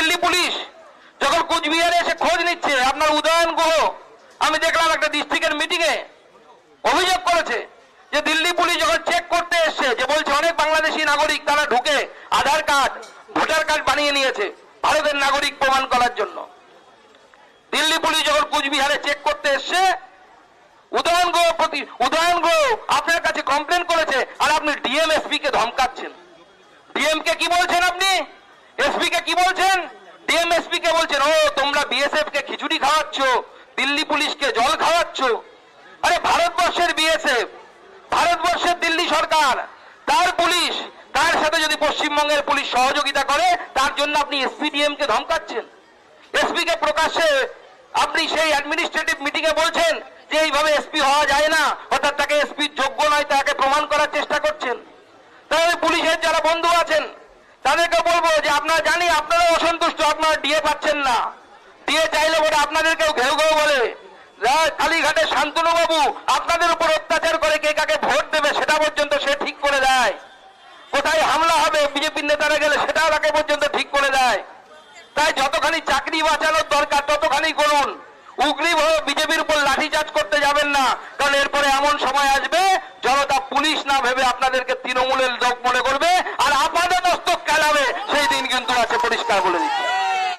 Delhi police যখন কুচবিহারে এসে খোঁজ নিচ্ছে, আপনার উদয়ন গুহ, আমি দেখলাম একটা ডিস্ট্রিক্টের মিটিং এ অভিযোগ করেছে যে দিল্লি পুলিশ যখন চেক করতে এসছে, যে বলছে অনেক বাংলাদেশি নাগরিক তারা ঢুকে আধার কার্ড, ভোটার কার্ড বানিয়ে নিয়েছে ভারতের নাগরিক প্রমাণ করার জন্য। দিল্লি পুলিশ যখন কুচবিহারে চেক করতে এসছে, উদয়ন গো প্রতি, উদয়ন গো আপনার কাছে কমপ্লেন করেছে আর আপনি ডিএমএসপি কে ধমকাচ্ছেন। ডিএম কে কি বলছেন আপনি? বলছেন? ডিএমএসপি কে বলছেন, ও, তোমরা বিএসএফ কে খিচুড়ি খাওয়াচ্ছ, দিল্লি পুলিশকে জল খাওয়াচ্ছ? আরে, ভারতবর্ষের বিএসএফ, ভারতবর্ষের দিল্লি সরকার, তার পুলিশ, তার সাথে যদি পশ্চিমবঙ্গের পুলিশ সহযোগিতা করে, তার জন্য আপনি এসপিডিএম কে ধমকাচ্ছেন। এসপি কে প্রকাশ্যে আপনি সেই অ্যাডমিনিস্ট্রেটিভ মিটিং এ বলছেন যে এইভাবে এসপি হওয়া যায় না, অর্থাৎ তাকে এসপি যোগ্য নয়, তাকে প্রমাণ করার চেষ্টা করছেন। তাহলে পুলিশের যারা বন্ধু আছেন, তাদেরকে আপনারা জানি আপনারা অসন্তুষ্ট, আপনারা ডিএ পাচ্ছেন না। ডিএ চাইলে বলে আপনাদেরকেও ঘেউ ঘেউ বলে। কালীঘাটের শান্তনু বাবু আপনাদের উপর অত্যাচার করে, কে কাকে ভোট দেবে সেটা পর্যন্ত সে ঠিক করে দেয়। কোথায় হামলা হবে বিজেপির নেতারা গেলে সেটাও তাকে পর্যন্ত ঠিক করে দেয়। তাই যতখানি চাকরি বাঁচানোর দরকার, ততখানি করুন। উগ্রী বিজেপির উপর লাঠিচার্জ করতে যাবেন না, কারণ এরপরে এমন সময় আসবে, জনতা পুলিশ না ভেবে আপনাদেরকে তৃণমূলের লোক মনে করবে পরিষ্কার বলে দিচ্ছি।